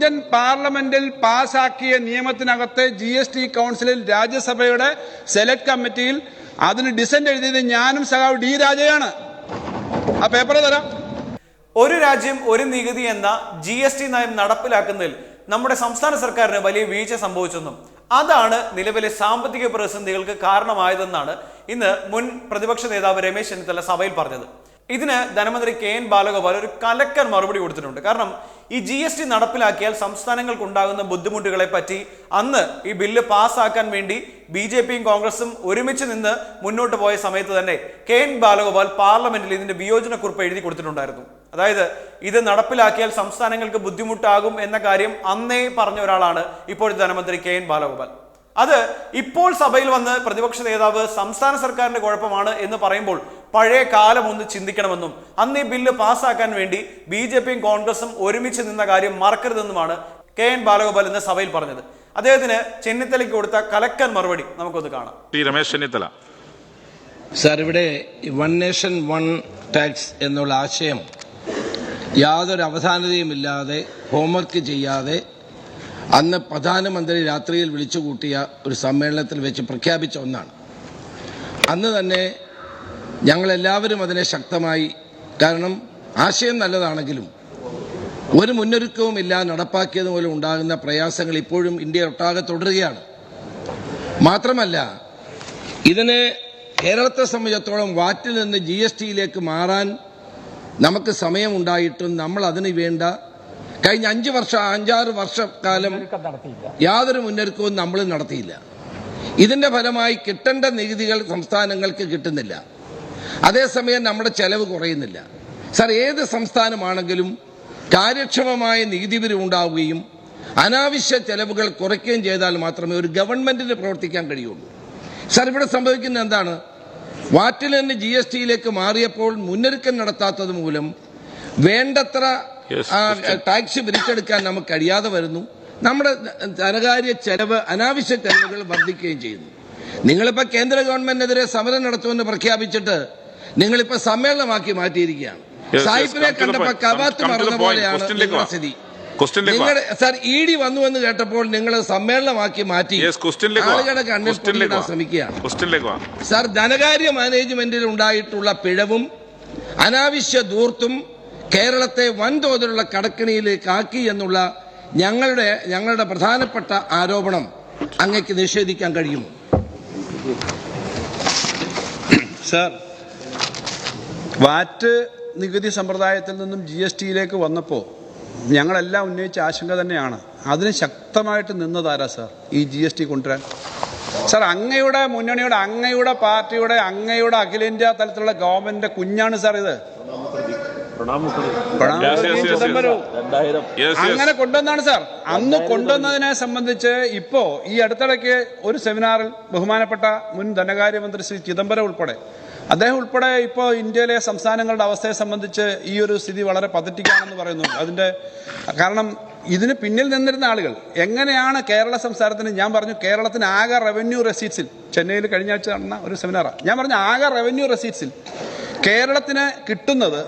Indian പാർലമെന്റിൽ പാസാക്കിയ നിയമത്തിനകത്തെ G S T കൗൺസിലിൽ രാജ്യസഭയുടെ സെലക്ട് കമ്മിറ്റിയിൽ അതിന് ഡിസന്റ് എഴുതിയത് ഞാനും സഖാവ് ഡി രാജയാണ്. ആ പേപ്പർ തരാം. ഒരു രാജ്യം ഒരു നികുതി എന്ന ജി എസ് ടി നയം നടപ്പിലാക്കുന്നതിൽ നമ്മുടെ സംസ്ഥാന സർക്കാരിന് വലിയ വീഴ്ച സംഭവിച്ചെന്നും അതാണ് നിലവിലെ സാമ്പത്തിക പ്രതിസന്ധികൾക്ക് കാരണമായതെന്നാണ് ഇന്ന് മുൻ പ്രതിപക്ഷ നേതാവ് രമേശ് ചെന്നിത്തല സഭയിൽ പറഞ്ഞത്. ഇതിന് ധനമന്ത്രി കെ എൻ ബാലഗോപാൽ ഒരു കലക്കൻ മറുപടി കൊടുത്തിട്ടുണ്ട്. കാരണം ഈ ജി എസ് ടി നടപ്പിലാക്കിയാൽ സംസ്ഥാനങ്ങൾക്ക് ഉണ്ടാകുന്ന ബുദ്ധിമുട്ടുകളെ പറ്റി അന്ന് ഈ ബില്ല് പാസ്സാക്കാൻ വേണ്ടി ബി ജെ പിയും കോൺഗ്രസും ഒരുമിച്ച് നിന്ന് മുന്നോട്ട് പോയ സമയത്ത് തന്നെ കെ എൻ ബാലഗോപാൽ പാർലമെന്റിൽ ഇതിന്റെ വിയോജനക്കുറിപ്പ് എഴുതി കൊടുത്തിട്ടുണ്ടായിരുന്നു. അതായത് ഇത് നടപ്പിലാക്കിയാൽ സംസ്ഥാനങ്ങൾക്ക് ബുദ്ധിമുട്ടാകും എന്ന കാര്യം അന്നേ പറഞ്ഞ ഒരാളാണ് ഇപ്പോഴത്തെ ധനമന്ത്രി കെ എൻ ബാലഗോപാൽ. അത് ഇപ്പോൾ സഭയിൽ വന്ന് പ്രതിപക്ഷ നേതാവ് സംസ്ഥാന സർക്കാരിന്റെ കുഴപ്പമാണ് എന്ന് പറയുമ്പോൾ പഴയ കാലം ഒന്ന് ചിന്തിക്കണമെന്നും അന്ന് ഈ ബില്ല് പാസ്സാക്കാൻ വേണ്ടി ബി ജെ പിയും കോൺഗ്രസും ഒരുമിച്ച് നിന്ന കാര്യം മറക്കരുതെന്നുമാണ് കെ എൻ ബാലഗോപാൽ ഇന്ന് സഭയിൽ പറഞ്ഞത്. അദ്ദേഹത്തിന് ചെന്നിത്തലയ്ക്ക് കൊടുത്ത കലക്കൻ മറുപടി നമുക്കൊന്ന് കാണാം. ടി രമേശ് ചെന്നിത്തല. സാർ ഇവിടെ വൺ നേഷൻ വൺ ടാക്സ് എന്നുള്ള ആശയം യാതൊരു അവധാനതയുമില്ലാതെ ഹോംവർക്ക് ചെയ്യാതെ അന്ന് പ്രധാനമന്ത്രി രാത്രിയിൽ വിളിച്ചുകൂട്ടിയ ഒരു സമ്മേളനത്തിൽ വെച്ച് പ്രഖ്യാപിച്ച ഒന്നാണ്. അന്ന് തന്നെ ഞങ്ങളെല്ലാവരും അതിനെ ശക്തമായി കാരണം ആശയം നല്ലതാണെങ്കിലും ഒരു മുന്നൊരുക്കവുമില്ല നടപ്പാക്കിയത് മൂലം ഉണ്ടാകുന്ന പ്രയാസങ്ങൾ ഇപ്പോഴും ഇന്ത്യ ഒട്ടാകെ തുടരുകയാണ്. മാത്രമല്ല ഇതിനെ കേരളത്തെ സംബന്ധിച്ചിടത്തോളം വാറ്റിൽ നിന്ന് ജി എസ് ടിയിലേക്ക് മാറാൻ നമുക്ക് സമയമുണ്ടായിട്ടും നമ്മൾ അതിന് വേണ്ട. കഴിഞ്ഞ അഞ്ച് വർഷം അഞ്ചാറ് വർഷക്കാലം യാതൊരു മുന്നൊരുക്കവും നമ്മൾ നടത്തിയില്ല. ഇതിന്റെ ഫലമായി കിട്ടേണ്ട നികുതികൾ സംസ്ഥാനങ്ങൾക്ക് കിട്ടുന്നില്ല. അതേസമയം നമ്മുടെ ചെലവ് കുറയുന്നില്ല. സാർ ഏത് സംസ്ഥാനമാണെങ്കിലും കാര്യക്ഷമമായ നികുതി പിരിവ് ഉണ്ടാവുകയും അനാവശ്യ ചെലവുകൾ കുറയ്ക്കുകയും ചെയ്താൽ മാത്രമേ ഒരു ഗവൺമെന്റിന് പ്രവർത്തിക്കാൻ കഴിയുള്ളൂ. സാർ ഇവിടെ സംഭവിക്കുന്നത് എന്താണ്? വാറ്റിൽ നിന്ന് ജി എസ് ടിയിലേക്ക് മാറിയപ്പോൾ മുന്നൊരുക്കം നടത്താത്തത് മൂലം വേണ്ടത്ര ടാക്സ് പിരിച്ചെടുക്കാൻ നമുക്ക് കഴിയാതെ വരുന്നു. നമ്മുടെ ധനകാര്യ ചെലവ് അനാവശ്യ ചെലവുകൾ വർദ്ധിക്കുകയും ചെയ്യുന്നു. നിങ്ങളിപ്പോ കേന്ദ്ര ഗവൺമെന്റിനെതിരെ സമരം നടത്തുമെന്ന് പ്രഖ്യാപിച്ചിട്ട് നിങ്ങളിപ്പോ സമ്മേളനമാക്കി മാറ്റിയിരിക്കുകയാണ്. സാഹിബിനെ കണ്ടപ്പോ. കവാത്ത് മറന്ന പോലെയാണ്. സ്ഥിതി. നിങ്ങളുടെ സാർ ഇ ഡി വന്നു എന്ന് കേട്ടപ്പോൾ നിങ്ങൾ സമ്മേളനമാക്കി മാറ്റി. ആളുകളെ ആളുകളുടെ കണ്ണിൽ പൊടിയിടാൻ ശ്രമിക്കുകയാണ്. സാർ ധനകാര്യ മാനേജ്മെന്റിൽ ഉണ്ടായിട്ടുള്ള പിഴവും അനാവശ്യ ദൂർത്തും കേരളത്തെ വൻതോതിലുള്ള കടക്കിണിയിലേക്ക് ആക്കി എന്നുള്ള ഞങ്ങളുടെ ഞങ്ങളുടെ പ്രധാനപ്പെട്ട ആരോപണം അങ്ങക്ക് നിഷേധിക്കാൻ കഴിയുമോ? സർ വാറ്റ് നികുതി സമ്പ്രദായത്തിൽ നിന്നും ജി എസ് ടിയിലേക്ക് വന്നപ്പോൾ ഞങ്ങളെല്ലാം ഉന്നയിച്ച ആശങ്ക തന്നെയാണ്. അതിന് ശക്തമായിട്ട് നിന്നതാരാ സാർ ഈ ജി എസ് ടി കൊണ്ടുവരാൻ? സാർ അങ്ങയുടെ മുന്നണിയുടെ അങ്ങയുടെ പാർട്ടിയുടെ അങ്ങയുടെ അഖിലേന്ത്യാ തലത്തിലുള്ള ഗവൺമെന്റിന്റെ കുഞ്ഞാണ് സാർ ഇത്. അങ്ങനെ കൊണ്ടുവന്നാണ് സാർ. അന്ന് കൊണ്ടുവന്നതിനെ സംബന്ധിച്ച് ഇപ്പോ ഈ അടുത്തിടയ്ക്ക് ഒരു സെമിനാറിൽ ബഹുമാനപ്പെട്ട മുൻ ധനകാര്യമന്ത്രി ശ്രീ ചിദംബരം ഉൾപ്പെടെ അദ്ദേഹം ഉൾപ്പെടെ ഇപ്പോൾ ഇന്ത്യയിലെ സംസ്ഥാനങ്ങളുടെ അവസ്ഥയെ സംബന്ധിച്ച് ഈ ഒരു സ്ഥിതി വളരെ പതറ്റിക്കാണെന്ന് പറയുന്നുണ്ട്. അതിന്റെ കാരണം ഇതിന് പിന്നിൽ നിന്നിരുന്ന ആളുകൾ എങ്ങനെയാണ് കേരള സംസ്ഥാനത്തിന് ഞാൻ പറഞ്ഞു കേരളത്തിന് ആകെ റവന്യൂ റെസീറ്റ്സിൽ ചെന്നൈയിൽ കഴിഞ്ഞ ആഴ്ച നടന്ന ഒരു സെമിനാറാണ് ഞാൻ പറഞ്ഞു ആകെ റവന്യൂ റെസീറ്റ്സിൽ കേരളത്തിന് കിട്ടുന്നത്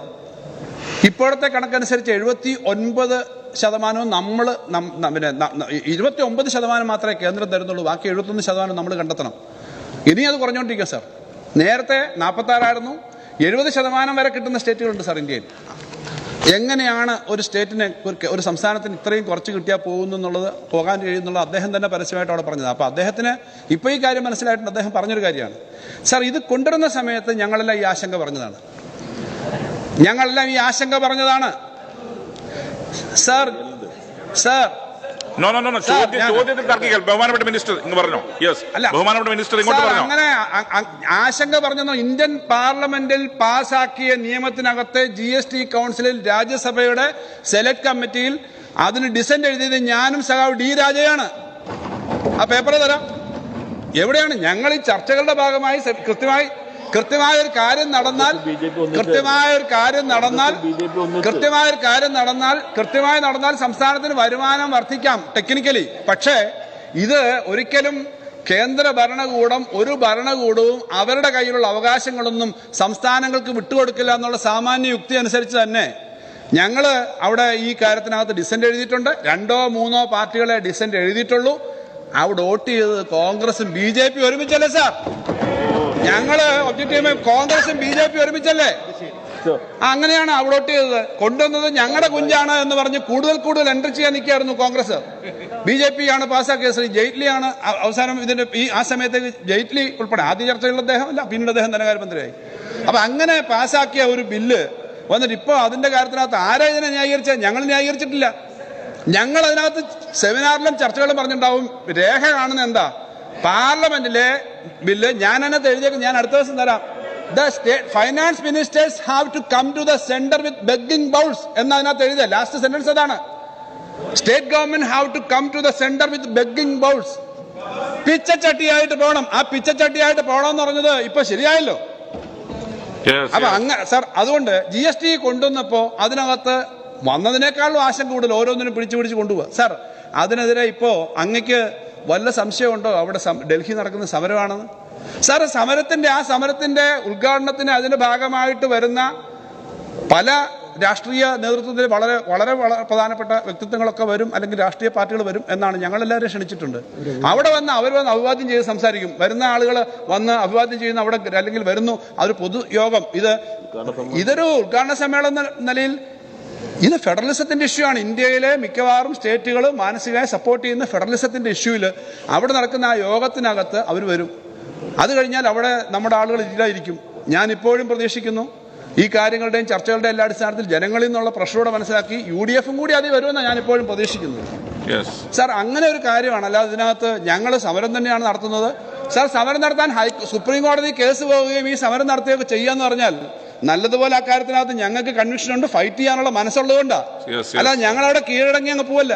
ഇപ്പോഴത്തെ കണക്കനുസരിച്ച് എഴുപത്തി ഒൻപത് ശതമാനവും നമ്മൾ പിന്നെ ഇരുപത്തി ഒമ്പത് ശതമാനം മാത്രമേ കേന്ദ്രം തരുന്നുള്ളൂ. ബാക്കി എഴുപത്തൊന്ന് ശതമാനം നമ്മൾ കണ്ടെത്തണം. ഇനി അത് കുറഞ്ഞുകൊണ്ടിരിക്കുക സാർ. നേരത്തെ നാൽപ്പത്താറായിരുന്നു എഴുപത് ശതമാനം വരെ കിട്ടുന്ന സ്റ്റേറ്റുകളുണ്ട് സാർ ഇന്ത്യയിൽ. എങ്ങനെയാണ് ഒരു സ്റ്റേറ്റിന് ഒരു- സംസ്ഥാനത്തിന് ഇത്രയും കുറച്ച് കിട്ടിയാൽ പോകുന്നു എന്നുള്ളത് പോകാൻ കഴിയുന്നുള്ളത് അദ്ദേഹം തന്നെ പരസ്യമായിട്ട് അവിടെ പറഞ്ഞത്. അപ്പോൾ അദ്ദേഹത്തിന് ഇപ്പോൾ ഈ കാര്യം മനസ്സിലായിട്ടുണ്ട്. അദ്ദേഹം പറഞ്ഞൊരു കാര്യമാണ്. സാർ ഇത് കൊണ്ടുവരുന്ന സമയത്ത് ഞങ്ങളെല്ലാം ഈ ആശങ്ക പറഞ്ഞതാണ്. ഞങ്ങളെല്ലാം ഈ ആശങ്ക പറഞ്ഞതാണ്. Sir sir no no no ചോദ്യം ചോദ്യത്തിൽ തർക്കിക്കൽ ബഹുമാനപ്പെട്ട മിനിസ്റ്റർ ഇങ്ങ് പറഞ്ഞോ. യെസ് ബഹുമാനപ്പെട്ട മിനിസ്റ്റർ ഇങ്ങോട്ട് പറഞ്ഞോ. അങ്ങനെ ആശങ്ക പറഞ്ഞോ ഇന്ത്യൻ പാർലമെന്റിൽ പാസാക്കിയ നിയമത്തിനകത്തെ ജി എസ് ടി കൗൺസിലിൽ രാജ്യസഭയുടെ സെലക്ട് കമ്മിറ്റിയിൽ അതിന് ഡിസെന്റ് എഴുതിയത് ഞാനും സഖാവ് ഡി രാജയാണ്. ആ പേപ്പർ തരാം. എവിടെയാണ്? ഞങ്ങൾ ഈ ചർച്ചകളുടെ ഭാഗമായി കൃത്യമായി കൃത്യമായ ഒരു കാര്യം നടന്നാൽ കൃത്യമായ ഒരു കാര്യം നടന്നാൽ കൃത്യമായ ഒരു കാര്യം നടന്നാൽ കൃത്യമായി നടന്നാൽ സംസ്ഥാനത്തിന് വരുമാനം വർദ്ധിക്കാം ടെക്നിക്കലി. പക്ഷേ ഇത് ഒരിക്കലും കേന്ദ്ര ഭരണകൂടം ഒരു ഭരണകൂടവും അവരുടെ കയ്യിലുള്ള അവകാശങ്ങളൊന്നും സംസ്ഥാനങ്ങൾക്ക് വിട്ടുകൊടുക്കില്ല എന്നുള്ള സാമാന്യ യുക്തി അനുസരിച്ച് തന്നെ ഞങ്ങൾ അവിടെ ഈ കാര്യത്തിനകത്ത് ഡിസന്റ് എഴുതിയിട്ടുണ്ട്. രണ്ടോ മൂന്നോ പാർട്ടികളെ ഡിസന്റ് എഴുതിയിട്ടുള്ളൂ. അവിടെ വോട്ട് ചെയ്തത് കോൺഗ്രസും ബി ജെ പി ഒരുമിച്ചല്ലേ സാർ? ഞങ്ങൾ ഒബ്ജക്റ്റീവ് കോൺഗ്രസും ബി ജെ പി ഒരുമിച്ചല്ലേ? അങ്ങനെയാണ് അവളോട്ട് ചെയ്തത്. കൊണ്ടുവന്നത് ഞങ്ങളുടെ കുഞ്ചാണ് എന്ന് പറഞ്ഞ് കൂടുതൽ കൂടുതൽ എൻട്രി ചെയ്യാൻ നിൽക്കുകയായിരുന്നു കോൺഗ്രസ്. ബി ജെ പി ആണ് പാസ്സാക്കിയത്. ശ്രീ ജെയ്റ്റ്ലിയാണ് അവസാനം ഇതിന്റെ ഈ ആ സമയത്തേക്ക് ജെയ്റ്റ്ലി ഉൾപ്പെടെ ആദ്യ ചർച്ചയുള്ള അദ്ദേഹം അല്ല പിന്നീട് അദ്ദേഹം ധനകാര്യമന്ത്രിയായി അപ്പൊ അങ്ങനെ പാസ്സാക്കിയ ഒരു ബില്ല് വന്നിട്ട് ഇപ്പോൾ അതിന്റെ കാര്യത്തിനകത്ത് ആരാ ഇതിനെ ന്യായീകരിച്ചത് ഞങ്ങൾ ന്യായീകരിച്ചിട്ടില്ല. ഞങ്ങൾ അതിനകത്ത് സെമിനാറിലും ചർച്ചകളും പറഞ്ഞിട്ടുണ്ടാവും രേഖ കാണുന്ന എന്താ? പാർലമെന്റിലെ ബില്ല്. ഞാൻ അതിനകത്ത് എഴുതിയേക്കും ഞാൻ അടുത്ത ദിവസം തരാം. The state finance ministers have to come to the centre with begging bowls എന്ന് അതിനകത്ത് എഴുതിയ. ലാസ്റ്റ് സെന്റൻസ് അതാണ്. State government have to come to the centre with begging bowls. പിച്ചച്ചട്ടിയായിട്ട് പോകണം. ആ പിച്ചച്ചട്ടിയായിട്ട് പോകണം എന്ന് പറഞ്ഞത് ഇപ്പൊ ശരിയായല്ലോ. അപ്പൊ അങ്ങ സാർ അതുകൊണ്ട് ജി എസ് ടി കൊണ്ടുവന്നപ്പോ അതിനകത്ത് വന്നതിനേക്കാളും ആശങ്ക കൂടുതൽ ഓരോന്നിനും പിടിച്ചു പിടിച്ച് കൊണ്ടുപോവാ. സാർ അതിനെതിരെ ഇപ്പോ അങ്ങക്ക് വല്ല സംശയമുണ്ടോ? അവിടെ ഡൽഹി നടക്കുന്ന സമരമാണെന്ന്? സാറ് സമരത്തിന്റെ ആ സമരത്തിന്റെ ഉദ്ഘാടനത്തിന് അതിന്റെ ഭാഗമായിട്ട് വരുന്ന പല രാഷ്ട്രീയ നേതൃത്വത്തിൽ വളരെ വളരെ വളരെ പ്രധാനപ്പെട്ട വ്യക്തിത്വങ്ങളൊക്കെ വരും അല്ലെങ്കിൽ രാഷ്ട്രീയ പാർട്ടികൾ വരും എന്നാണ് ഞങ്ങളെല്ലാവരും ക്ഷണിച്ചിട്ടുണ്ട്. അവിടെ വന്ന് അവർ വന്ന് അഭിവാദ്യം ചെയ്ത് സംസാരിക്കും. വരുന്ന ആളുകൾ വന്ന് അഭിവാദ്യം ചെയ്യുന്ന അവിടെ അല്ലെങ്കിൽ വരുന്നു. അതൊരു പൊതുയോഗം. ഇത് ഇതൊരു ഉദ്ഘാടന സമ്മേളന നിലയിൽ ഇത് ഫെഡറലിസത്തിന്റെ ഇഷ്യൂ ആണ്. ഇന്ത്യയിലെ മിക്കവാറും സ്റ്റേറ്റുകൾ മാനസികമായി സപ്പോർട്ട് ചെയ്യുന്ന ഫെഡറലിസത്തിന്റെ ഇഷ്യൂവിൽ അവിടെ നടക്കുന്ന ആ യോഗത്തിനകത്ത് അവർ വരും. അത് കഴിഞ്ഞാൽ അവിടെ നമ്മുടെ ആളുകൾ ഇല്ലായിരിക്കും ഞാൻ ഇപ്പോഴും പ്രതീക്ഷിക്കുന്നു ഈ കാര്യങ്ങളുടെയും ചർച്ചകളുടെയും എല്ലാ അടിസ്ഥാനത്തിൽ ജനങ്ങളിൽ നിന്നുള്ള പ്രഷറോടെ മനസ്സിലാക്കി യു ഡി എഫും കൂടി അതിൽ വരുമെന്നാണ് ഞാൻ ഇപ്പോഴും പ്രതീക്ഷിക്കുന്നത് സാർ അങ്ങനെ ഒരു കാര്യമാണ്. അല്ലാതെ ഇതിനകത്ത് ഞങ്ങൾ സമരം തന്നെയാണ് നടത്തുന്നത്. സാർ സമരം നടത്താൻ ഹൈ സുപ്രീം കോടതി കേസ് പോവുകയും ഈ സമരം നടത്തുകയൊക്കെ ചെയ്യാന്ന് പറഞ്ഞാൽ നല്ലതുപോലെ അക്കാര്യത്തിനകത്ത് കാര്യത്തിനകത്ത് ഞങ്ങൾക്ക് കൺവിഷൻ ഉണ്ട് ഫൈറ്റ് ചെയ്യാനുള്ള മനസ്സുള്ളതുകൊണ്ടാണ് അല്ല ഞങ്ങളവിടെ അല്ലാതെ ഞങ്ങൾ അവിടെ കീഴടങ്ങി അങ്ങ് പോവല്ല.